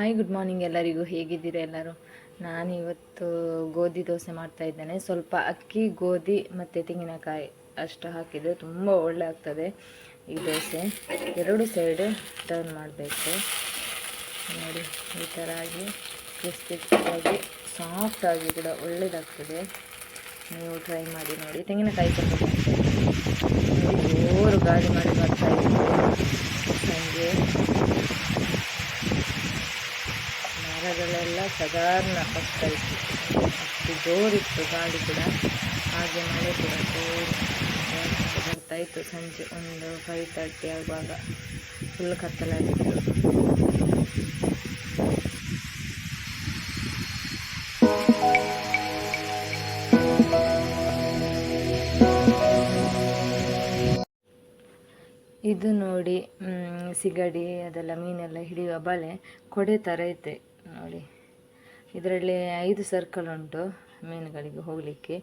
Hi good morning ಎಲ್ಲರಿಗೂ. ಹೇಗಿದ್ದೀರಾ ಎಲ್ಲರೂ? ನಾನು ಇವತ್ತು ಗೋಧಿ ದೋಸೆ ಮಾಡ್ತಾ ಇದ್ದೇನೆ. ಸ್ವಲ್ಪ ಅಕ್ಕಿ, ಗೋಧಿ ಮತ್ತು ತೆಂಗಿನಕಾಯಿ ಅಷ್ಟು ಹಾಕಿದರೆ ತುಂಬ ಒಳ್ಳೆ ಆಗ್ತದೆ ಈ ದೋಸೆ. ಎರಡು ಸೈಡ್ ಟರ್ನ್ ಮಾಡಬೇಕು. ನೋಡಿ, ಈ ಥರ ಆಗಿ ಕ್ರಿಸ್ಪಿ ಸಾಫ್ಟಾಗಿ ಕೂಡ ಒಳ್ಳೆಯದಾಗ್ತದೆ ನೀವು ಟ್ರೈ ಮಾಡಿ ನೋಡಿ. ತೆಂಗಿನಕಾಯಿ ಸ್ವಲ್ಪ ಜೋರು ಗಾಳಿ ಮಾಡಿ ಬರ್ತಾ ಇದ್ದೀವಿ ಸಂಜೆ ಮರಗಳೆಲ್ಲ ಸಾಧಾರಣ ಆಗ್ತಾ ಇತ್ತು ಅಷ್ಟು ಜೋರಿತ್ತು ಗಾಳಿ ಕೂಡ. ಹಾಗೆ ಮಳೆ ಕೂಡ ಜೋರು ಬರ್ತಾ ಇತ್ತು ಸಂಜೆ ಒಂದು ಫೈವ್ ತರ್ಟಿ ಆಗುವಾಗ. ಫುಲ್ ಕತ್ತಲಾಗಿತ್ತು. ಇದು ನೋಡಿ ಸಿಗಡಿ, ಅದೆಲ್ಲ ಮೀನೆಲ್ಲ ಹಿಡಿಯುವ ಬಲೆ ಕೊಡೆ ಥರ ಐತೆ. ನೋಡಿ. ಇದರಲ್ಲಿ ಐದು ಸರ್ಕಲ್ ಉಂಟು ಮೀನುಗಳಿಗೆ ಹೋಗಲಿಕ್ಕೆ.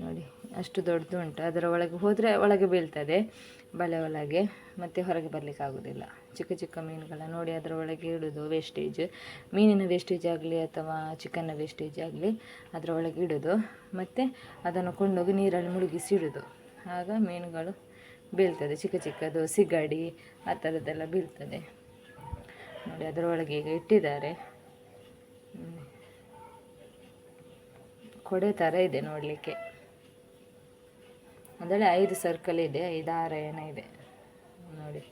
ನೋಡಿ, ಅಷ್ಟು ದೊಡ್ಡದು ಉಂಟು. ಅದರ ಒಳಗೆ ಹೋದರೆ ಒಳಗೆ ಬೀಳ್ತದೆ, ಬಲೆ ಒಳಗೆ, ಮತ್ತು ಹೊರಗೆ ಬರಲಿಕ್ಕೆ ಆಗೋದಿಲ್ಲ. ಚಿಕ್ಕ ಚಿಕ್ಕ ಮೀನುಗಳ ನೋಡಿ, ಅದರ ಒಳಗೆ ಇಡೋದು ವೇಸ್ಟೇಜ್ ಮೀನಿನ ವೇಸ್ಟೇಜ್ ಆಗಲಿ ಅಥವಾ ಚಿಕನ್ನ ವೇಸ್ಟೇಜ್ ಆಗಲಿ, ಅದರ ಒಳಗೆ ಇಡೋದು. ಮತ್ತು ಅದನ್ನು ಕೊಂಡೋಗಿ ನೀರಲ್ಲಿ ಮುಳುಗಿಸಿ ಇಡೋದು. ಆಗ ಮೀನುಗಳು ಬೀಳ್ತದೆ. ಚಿಕ್ಕ ಚಿಕ್ಕದು, ಸಿಗಡಿ, ಆ ಥರದ್ದೆಲ್ಲ ಬೀಳ್ತದೆ. ನೋಡಿ ಅದರೊಳಗೆ ಈಗ ಇಟ್ಟಿದ್ದಾರೆ. ಕೊಡೆ ಥರ ಇದೆ ನೋಡಲಿಕ್ಕೆ. ಅಂದರೆ ಐದು ಸರ್ಕಲ್ ಇದೆ, ಐದು ಆರ ಏನಿದೆ ನೋಡಿ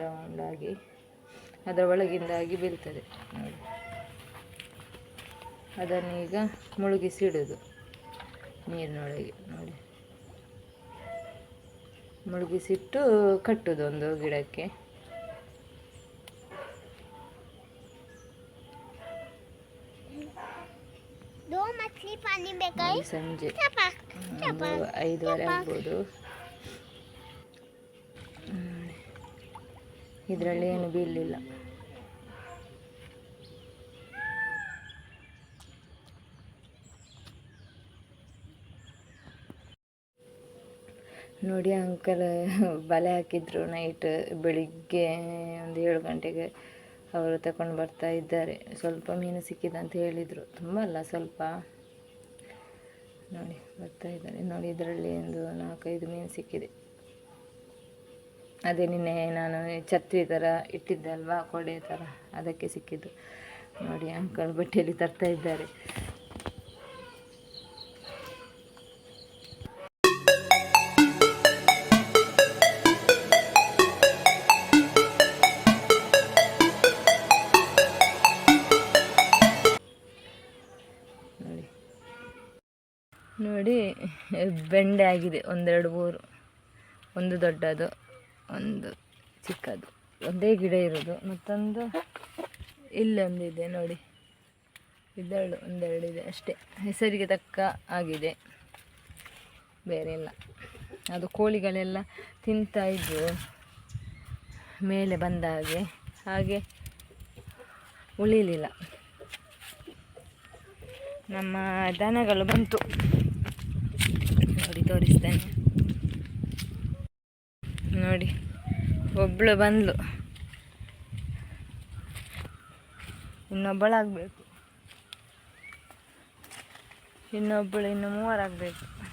ರೌಂಡಾಗಿ ಅದರ ಒಳಗಿಂದಾಗಿ ಬೀಳ್ತದೆ. ನೋಡಿ ಅದನ್ನೀಗ ಮುಳುಗಿಸಿ ಇಡೋದು ನೀರಿನೊಳಗೆ. ನೋಡಿ, ಮುಳುಗಿಸಿಟ್ಟು ಕಟ್ಟೋದು ಒಂದು ಗಿಡಕ್ಕೆ. ಸಂಜೆ ಐದುವರೆ ಆಗ್ಬೋದು. ಇದರಲ್ಲಿ ಏನು ಬೀಳಲಿಲ್ಲ. ನೋಡಿ ಅಂಕಲ್ ಬಲೆ ಹಾಕಿದ್ರು ನೈಟ್ ಬೆಳಿಗ್ಗೆ ಒಂದು ಏಳು ಗಂಟೆಗೆ. ಅವರು ತಗೊಂಡು ಬರ್ತಾ ಇದ್ದಾರೆ. ಸ್ವಲ್ಪ ಮೀನು ಸಿಕ್ಕಿದೆ ಅಂತ ಹೇಳಿದರು. ತುಂಬ ಅಲ್ಲ, ಸ್ವಲ್ಪ. ನೋಡಿ, ಬರ್ತಾ ಇದ್ದಾರೆ. ನೋಡಿ, ಇದರಲ್ಲಿ ಒಂದು ನಾಲ್ಕೈದು ಮೀನು ಸಿಕ್ಕಿದೆ. ಅದೇ ನಿನ್ನೆ ನಾನು ಛತ್ರಿ ಥರ ಇಟ್ಟಿದ್ದೆ ಅಲ್ವಾ, ಕೊಡೆ ಥರ, ಅದಕ್ಕೆ ಸಿಕ್ಕಿದ್ದು. ನೋಡಿ, ಅಂಕಲ್ ಬಟ್ಟೆಯಲ್ಲಿ ತರ್ತಾ ಇದ್ದಾರೆ. ನೋಡಿ, ಬೆಂಡೆ ಆಗಿದೆ, ಒಂದೆರಡು ಮೂರು. ಒಂದು ದೊಡ್ಡದು, ಒಂದು ಚಿಕ್ಕದು. ಒಂದೇ ಗಿಡ ಇರೋದು. ಮತ್ತೊಂದು ಇಲ್ಲೊಂದಿದೆ ನೋಡಿ. ಇದೆರಡು ಒಂದೆರಡು ಇದೆ ಅಷ್ಟೇ. ಹೆಸರಿಗೆ ತಕ್ಕ ಆಗಿದೆ. ಬೇರೆ ಇಲ್ಲ. ಅದು ಕೋಳಿಗಳೆಲ್ಲ ತಿಂತಾ ಇದ್ವು ಮೇಲೆ ಬಂದ ಹಾಗೆ. ಹಾಗೆ ಉಳಿಲಿಲ್ಲ. ನಮ್ಮ ದನಗಳು ಬಂತು. ತೋರಿಸ್ತೇನೆ. ನೋಡಿ ಒಬ್ಬಳು ಬಂದ್ಲು. ಇನ್ನೊಬ್ಬಳಾಗಬೇಕು. ಇನ್ನೊಬ್ಬಳು ಇನ್ನು ಮೂವರಾಗಬೇಕು.